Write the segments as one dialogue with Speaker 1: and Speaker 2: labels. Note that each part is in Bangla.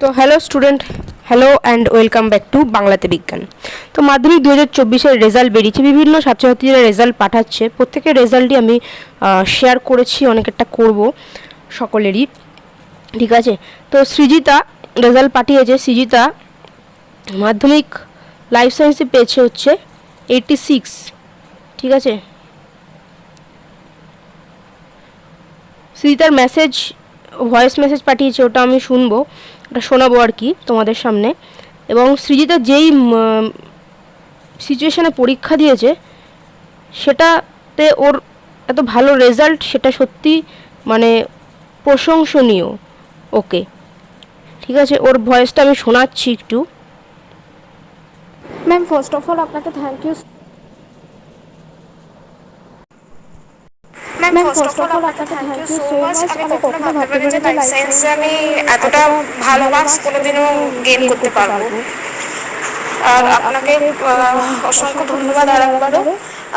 Speaker 1: তো hello student hello and welcome back to বাংলাতে বিজ্ঞান তো মাধ্যমিক দু হাজার চব্বিশের রেজাল্ট বেরিয়েছে। বিভিন্ন ছাত্রছাত্রীরা রেজাল্ট পাঠাচ্ছে। প্রত্যেকের রেজাল্টই আমি শেয়ার করেছি, অনেকেরটা করব সকলেরই। ঠিক আছে? তো সৃজিতা রেজাল্ট পাঠিয়েছে। সৃজিতা মাধ্যমিক লাইফ সায়েন্সে পেয়েছে হচ্ছে এইটটি সিক্স ঠিক আছে? সৃজিতার মেসেজ ভয়েস মেসেজ পাঠিয়েছে, ওটা আমি শুনব। ওটা শোনাবো আর কি তোমাদের সামনে। এবং সৃজিতা যেই সিচুয়েশানে পরীক্ষা দিয়েছে, সেটাতে ওর এত ভালো রেজাল্ট সেটা সত্যি মানে প্রশংসনীয়। ওকে ঠিক আছে, ওর ভয়েসটা আমি শোনাচ্ছি একটু।
Speaker 2: ম্যাম ফার্স্ট অফ অল আপনাকে thank you
Speaker 3: ma'am first of all আপনাকে থ্যাংক ইউ সো মাচ আমি কখনো ভাবতে পারিনি যে লাইফ সায়েন্সে আমি এতটা ভালো মার্কস কোনোদিনও গেইন করতে পারব। আর আপনাকে অসংখ্য ধন্যবাদ আর একবারও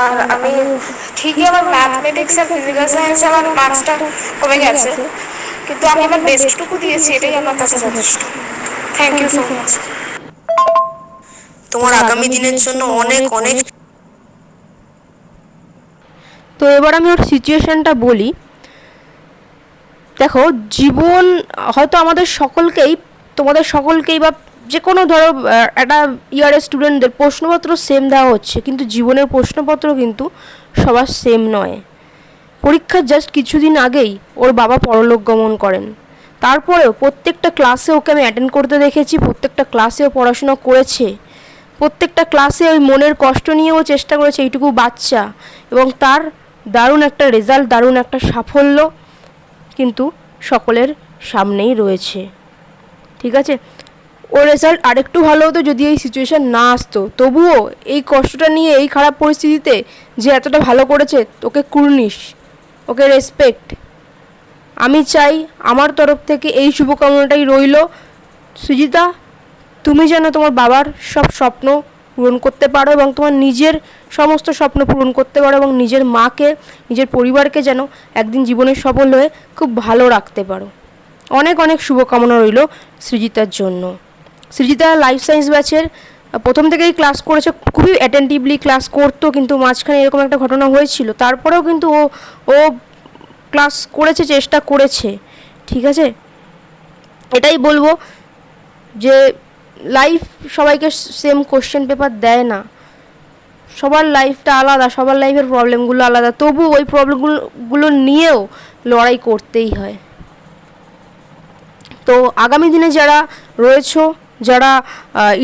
Speaker 3: আর আমি ঠিকই আমার ম্যাথমেটিক্স আর ফিজিক্যাল সায়েন্সে আমার মার্কসটা কমে গেছে। কিন্তু আমি আমার বেস্টটুকু দিয়েছি এটাই আমার কাছে যথেষ্ট। থ্যাংক ইউ সো মাচ
Speaker 4: তোমার আগামী দিনের জন্য অনেক অনেক
Speaker 1: তো এবার আমি ওর সিচুয়েশানটা বলি। দেখো, জীবন হয়তো আমাদের সকলকেই, তোমাদের সকলকেই বা যে কোনো ধরো একটা ইয়ারের স্টুডেন্টদের প্রশ্নপত্র সেম দেওয়া হচ্ছে, কিন্তু জীবনের প্রশ্নপত্র কিন্তু সবার সেম নয়। পরীক্ষার জাস্ট কিছুদিন আগেই ওর বাবা পরলোক গমন করেন। তারপরেও প্রত্যেকটা ক্লাসে ওকে আমি অ্যাটেন্ড করতে দেখেছি, প্রত্যেকটা ক্লাসেও পড়াশোনা করেছে। প্রত্যেকটা ক্লাসে ওই মনের কষ্ট নিয়েও চেষ্টা করেছে, এইটুকু বাচ্চা এবং তার দারুণ একটা রেজাল্ট দারুণ একটা সাফল্য কিন্তু সকলের সামনেই রয়েছে। ঠিক আছে? ও রেজাল্ট আরেকটু ভালো হতো যদি এই সিচুয়েশান না আসতো। তবুও এই কষ্টটা নিয়ে, এই খারাপ পরিস্থিতিতে যে এতটা ভালো করেছে, তোকে কুর্নিশ ওকে রেসপেক্ট আমি চাই আমার তরফ থেকে এই শুভকামনাটাই রইল। সুজিতা, তুমি যেন তোমার বাবার সব স্বপ্ন পূরণ করতে পারো এবং তোমার নিজের সমস্ত স্বপ্ন পূরণ করতে পারো এবং নিজের মাকে, নিজের পরিবারকে যেন একদিন জীবনে সফল হয়ে খুব ভালো রাখতে পারো। অনেক অনেক শুভকামনা রইল সৃজিতার জন্য। সৃজিতা লাইফ সায়েন্স ব্যাচের প্রথম থেকেই ক্লাস করেছে, খুবই অ্যাটেন্টিভলি ক্লাস করতো কিন্তু মাঝখানে এরকম একটা ঘটনা হয়েছিল। তারপরেও কিন্তু ও ও ক্লাস করেছে, চেষ্টা করেছে, ঠিক আছে? এটাই বলব যে লাইফ সবাইকে সেম কোশ্চেন পেপার দেয় না। সবার লাইফটা আলাদা, সবার লাইফের প্রবলেমগুলো আলাদা। তবু ওই প্রবলেমগুলো নিয়েও লড়াই করতেই হয়। তো আগামী দিনে যারা রয়েছো, যারা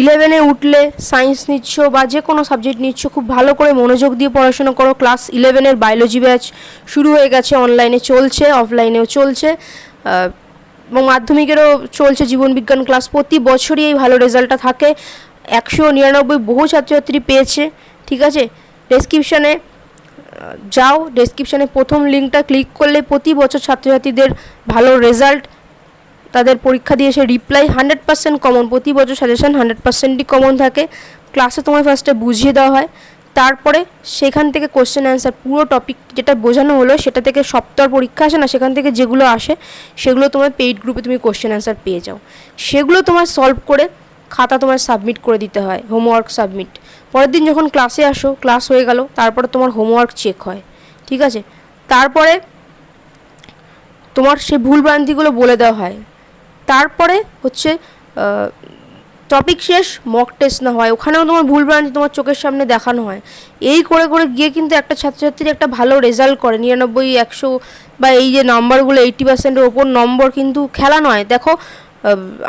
Speaker 1: ইলেভেনে উঠলে সায়েন্স নিচ্ছ বা যে কোনো সাবজেক্ট নিচ্ছ, খুব ভালো করে মনোযোগ দিয়ে পড়াশোনা করো। ক্লাস ইলেভেনের বায়োলজি ব্যাচ শুরু হয়ে গেছে অনলাইনে চলছে অফলাইনেও চলছে। এবং মাধ্যমিকেরও চলছে জীবনবিজ্ঞান ক্লাস। প্রতি বছরই এই ভালো রেজাল্টটা থাকে। একশো নিরানব্বই বহু ছাত্রছাত্রী পেয়েছে, ঠিক আছে? ডেসক্রিপশানে যাও ডেসক্রিপশানে প্রথম লিঙ্কটা ক্লিক করলে প্রতি বছর ছাত্রছাত্রীদের ভালো রেজাল্ট তাদের পরীক্ষা দিয়ে সে রিপ্লাই হান্ড্রেড পার্সেন্ট কমন প্রতি বছর সাজেশন হান্ড্রেড পার্সেন্টই কমন থাকে। ক্লাসে তোমায় ফার্স্টে বুঝিয়ে দেওয়া হয়। তারপরে সেখান থেকে কোশ্চেন অ্যান্সার পুরো টপিক যেটা বোঝানো হলো সেটা থেকে সপ্তাহ পরীক্ষা আসে না, সেখান থেকে যেগুলো আসে, সেগুলো তোমার পেইড গ্রুপে তুমি কোশ্চেন অ্যান্সার পেয়ে যাও। সেগুলো তোমার সলভ করে খাতা তোমার সাবমিট করে দিতে হয় হোমওয়ার্ক সাবমিট পরের দিন যখন ক্লাসে আসো ক্লাস হয়ে গেল, তারপরে তোমার হোমওয়ার্ক চেক হয়, ঠিক আছে? তারপরে তোমার সে ভুলভ্রান্তিগুলো বলে দেওয়া হয়। তারপরে হচ্ছে টপিক শেষ মক টেস্ট না হয়। ওখানেও তোমার ভুল ভুলভ্রান্তি তোমার চোখের সামনে দেখানো হয়। এই করে করে গিয়ে কিন্তু একটা ছাত্রছাত্রীর একটা ভালো রেজাল্ট করে। নিরানব্বই, একশো বা এই যে নাম্বারগুলো এইটি পার্সেন্টের ওপর নম্বর কিন্তু খেলা নয়। দেখো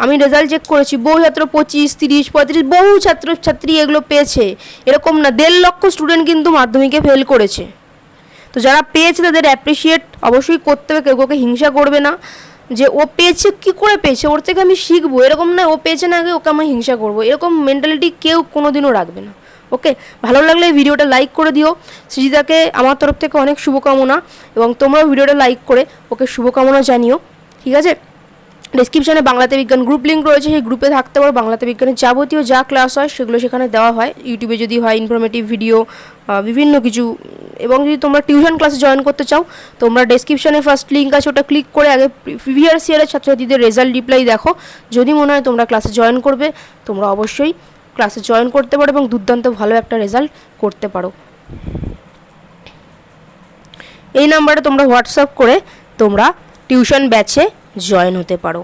Speaker 1: আমি রেজাল্ট চেক করেছি, বহু ছাত্র পঁচিশ, তিরিশ, পঁয়ত্রিশ, বহু ছাত্র ছাত্রী এগুলো পেয়েছে। এরকম না, দেড় লক্ষ স্টুডেন্ট কিন্তু মাধ্যমিকে ফেল করেছে। তো যারা পেয়েছে তাদের অ্যাপ্রিসিয়েট অবশ্যই করতে হবে, কেউ কাউকে হিংসা করবে না। যে ও পেয়েছে, কি করে পেয়েছে? ওর থেকে আমি শিখব। এরকম না ও পেয়েছে না আগে ওকে আমি হিংসা করব। এরকম মেন্টালিটি কেউ কোনো দিনও রাখবে না। ওকে ভালো লাগলে ভিডিওটা লাইক করে দিও। সৃজিতাকে আমার তরফ থেকে অনেক শুভকামনা, এবং তোমরাও ভিডিওটা লাইক করে ওকে শুভকামনা জানিও। ঠিক আছে? ডিসক্রিপশনে বাংলাতে বিজ্ঞান গ্রুপ লিঙ্ক রয়েছে, সেই গ্রুপে থাকতে পারো। বাংলাতে বিজ্ঞানের যাবতীয় যা ক্লাস হয়, সেগুলো সেখানে দেওয়া হয়। ইউটিউবে যদি হয় ইনফরমেটিভ ভিডিও বিভিন্ন কিছু। এবং যদি তোমরা টিউশন ক্লাসে জয়েন করতে চাও, তোমরা ডেসক্রিপশনে ফার্স্ট লিঙ্ক আছে, ওটা ক্লিক করে আগে প্রিভিয়াস ইয়ারের ছাত্রছাত্রীদের রেজাল্ট রিপ্লাই দেখো। যদি মনে হয় তোমরা ক্লাসে জয়েন করবে, তোমরা অবশ্যই ক্লাসে জয়েন করতে পারো এবং দুর্দান্ত ভালো একটা রেজাল্ট করতে পারো। এই নাম্বারে তোমরা হোয়াটসঅ্যাপ করে তোমরা টিউশন ব্যাচে জয়েন হতে পারো।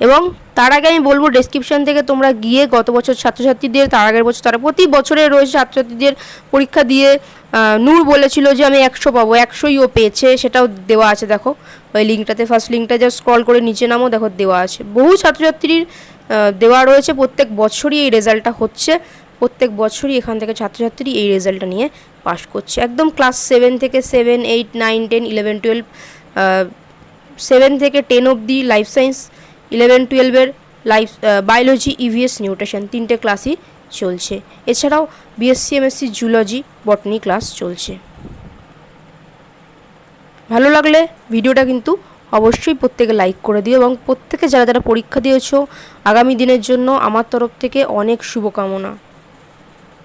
Speaker 1: এবং তার আগে আমি বলব ডেসক্রিপশন থেকে তোমরা গিয়ে গত বছর ছাত্রছাত্রীদের, তার আগের বছর, তারা প্রতি বছরে রয়েছে ছাত্রছাত্রীদের পরীক্ষা দিয়ে নূর বলেছিল যে আমি একশো পাবো, একশোই ও পেয়েছে, সেটাও দেওয়া আছে, দেখো। ওই লিঙ্কটাতে ফার্স্ট লিঙ্কটা যা স্ক্রল করে নিচে নামো, দেখো, দেওয়া আছে। বহু ছাত্রছাত্রীর দেওয়া রয়েছে, প্রত্যেক বছরই এই রেজাল্টটা হচ্ছে। প্রত্যেক বছরই এখান থেকে ছাত্রছাত্রী এই রেজাল্টটা নিয়ে পাশ করছে। একদম ক্লাস সেভেন থেকে seven eight nine ten eleven twelve seven থেকে টেন অবধি লাইফ সায়েন্স ইলেভেন টুয়েলভের লাইফ বায়োলজি ইভিএস নিউট্রিশন তিনটে ক্লাসই চলছে। এছাড়াও BSc MSc zoology botany class চলছে। ভালো লাগলে ভিডিওটা কিন্তু অবশ্যই প্রত্যেকে লাইক করে দিও এবং প্রত্যেকে যারা যারা পরীক্ষা দিয়েছ, আগামী দিনের জন্য আমার তরফ থেকে অনেক শুভকামনা।